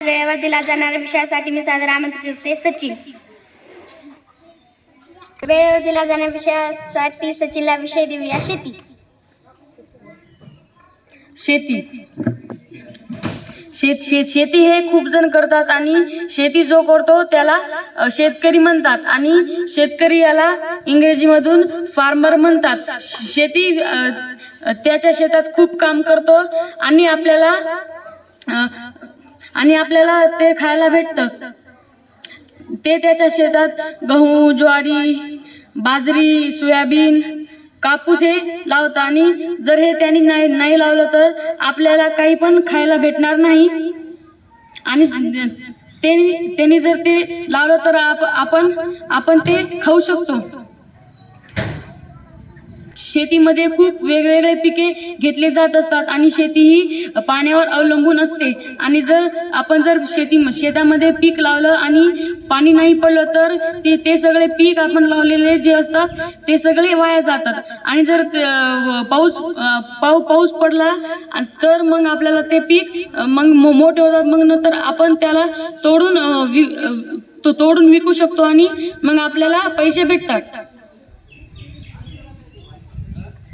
वेळेवर दिला जाणाऱ्या विषयासाठी मी सादर आमंत्रित करते. सचिन. वेळेवर दिला जाणाऱ्या विषयासाठी सचिनला विषय देऊया. शेती. शेती. शेत शेत शेती हे खूप जण करतात आणि शेती जो करतो त्याला अ, शेतकरी म्हणतात आणि शेतकरी याला इंग्रजीमधून फार्मर म्हणतात. श- शेती अ, त्याच्या शेतात खूप काम करतो आणि आपल्याला अ, आणि आपल्याला ते खायला भेटतं. ते त्याच्या शेतात गहू ज्वारी बाजरी सोयाबीन कापूस हे लावतं. आणि जर हे त्यांनी नाही नाही लावलं तर आपल्याला काही पण खायला भेटणार नाही. आणि त्यांनी त्यांनी जर ते लावलं तर आप आपण आपण ते खाऊ शकतो. शेतीमध्ये खूप वेगवेगळे पिके घेतले जात असतात आणि शेती ही पाण्यावर अवलंबून असते. आणि जर आपण जर शेती शेतामध्ये पीक लावलं आणि पाणी नाही पडलं तर ते ते सगळे पीक आपण लावलेले जे असतात ते सगळे वाया जातात. आणि जर पाऊस पाऊ पाऊस पडला तर मग आपल्याला ते पीक मग मो- मोठे होतात. मग नंतर आपण त्याला तोडून वि- तो तोडून विकू शकतो आणि मग आपल्याला पैसे भेटतात.